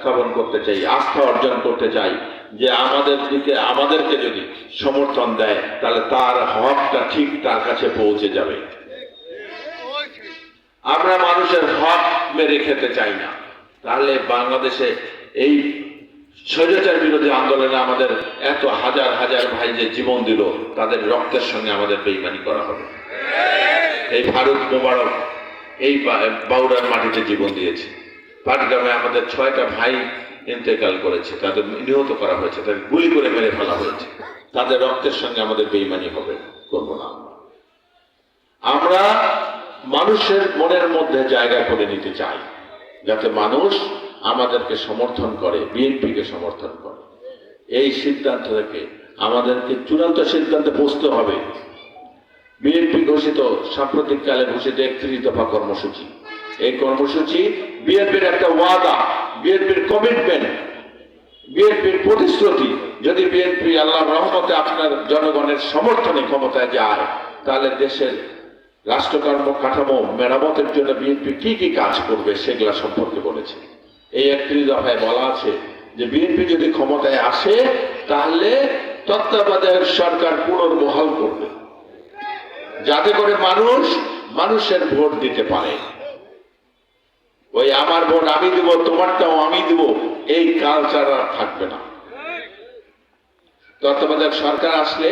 স্থাপন করতে চাই, আস্থা অর্জন করতে চাই, যে আমাদের দিকে, আমাদেরকে যদি সমর্থন দেয়, তাহলে তার হকটা ঠিক তার কাছে পৌঁছে যাবে। আমরা মানুষের হক মেরে খেতে চাই না। তাহলে বাংলাদেশে এই স্বৈরাচার বিরোধী আন্দোলনে আমাদের এত হাজার হাজার ভাই যে জীবন দিল, তাদের রক্তের সঙ্গে আমাদের বেইমানি করা হবে। এই ফারুক মোবারক এই বাউরার মাটিতে জীবন দিয়েছে। পাটগ্রামে আমাদের ছয়টা ভাই ইন্তেকাল করেছে, তাদের নিহত করা হয়েছে, তাদের গুলি করে মেরে ফেলা হয়েছে। তাদের রক্তের সঙ্গে আমাদের বেইমানি হবে, করব না আমরা। মানুষের মনের মধ্যে জায়গা করে নিতে চাই, যাতে মানুষ আমাদেরকে সমর্থন করে, বিএনপিকে সমর্থন করে। এই সিদ্ধান্ত থেকে আমাদেরকে চূড়ান্ত সিদ্ধান্তে বসতে হবে। বিএনপি ঘোষিত সাম্প্রতিককালে ঘোষিত একত্রিশ দফা কর্মসূচি। এই কর্মসূচি বিএনপির একটা ওয়াদা, বিএনপির কমিটমেন্ট বিএনপির প্রতিশ্রুতি। যদি বিএনপি আল্লাহ রহমতে আপনার জনগণের সমর্থনে ক্ষমতায় যায়, তাহলে দেশের রাষ্ট্রকর্ম কাঠামো মেরামতের জন্য বিএনপি কি কি কাজ করবে সেগুলা সম্পর্কে বলেছে। এই একত্রিশ দফায় বলা আছে যে বিএনপি যদি ক্ষমতায় আসে, তাহলে তত্ত্বাবধায়ক সরকার পুনর্বহাল করবে। যাতে করে মানুষ মানুষের ভোট দিতে পারে। ওই আমার ভোট আমি দিব তোমারটাও আমি দিব। এই কালচার আর থাকবে না। তত্ত্বাবধায়ক সরকার আসলে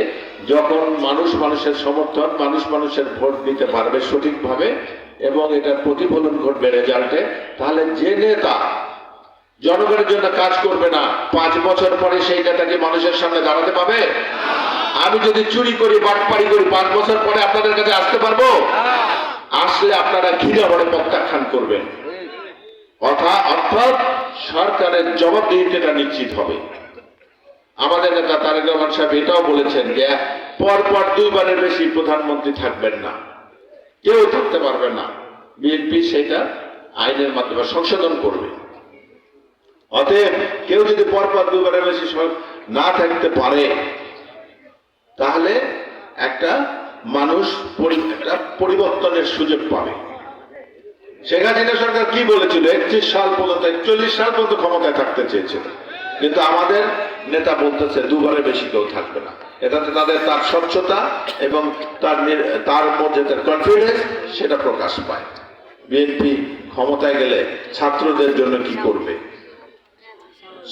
যখন মানুষ মানুষের সমর্থন মানুষ মানুষের ভোট দিতে পারবে সঠিকভাবে এবং এটার প্রতিফলন ঘটবে রেজাল্টে তাহলে যে নেতা জনগণের জন্য কাজ করবে না পাঁচ বছর পরে সেই নেতাকে মানুষের সামনে দাঁড়াতে পাবে আমি যদি চুরি করি বাটপাড়ি করি পাঁচ বছর পরে আপনাদের কাছে আসতে পারব? আসলে আপনারা ঘিরে ভরে প্রত্যাখ্যান করবেন। অর্থাৎ অর্থাৎ সরকারের জবাবদিহিতা নিশ্চিত হবে। আমাদের নেতা তারেক রহমান সাহেব এটাও বলেছেন যে, পর পর দুইবারের বেশি প্রধানমন্ত্রী থাকবেন না। কেউ থাকতে পারবে না। বিএনপি সেটা আইনের মাধ্যমে সংশোধন করবে। অতএব কেউ যদি পরপর দুবারের বেশি না থাকতে পারে, তাহলে একটা মানুষ একটা পরিবর্তনের সুযোগ পাবে। শেখ হাসিনা সরকার কি বলেছিল? একত্রিশ সাল পর্যন্ত, একচল্লিশ সাল পর্যন্ত ক্ষমতায় থাকতে চেয়েছিল। কিন্তু আমাদের নেতা বলতেছে, দুবারে বেশি কেউ থাকবে না। এটাতে তাদের তার স্বচ্ছতা এবং তার তার মধ্যে তার কনফিডেন্স সেটা প্রকাশ পায়। বিএনপি ক্ষমতায় গেলে ছাত্রদের জন্য কি করবে?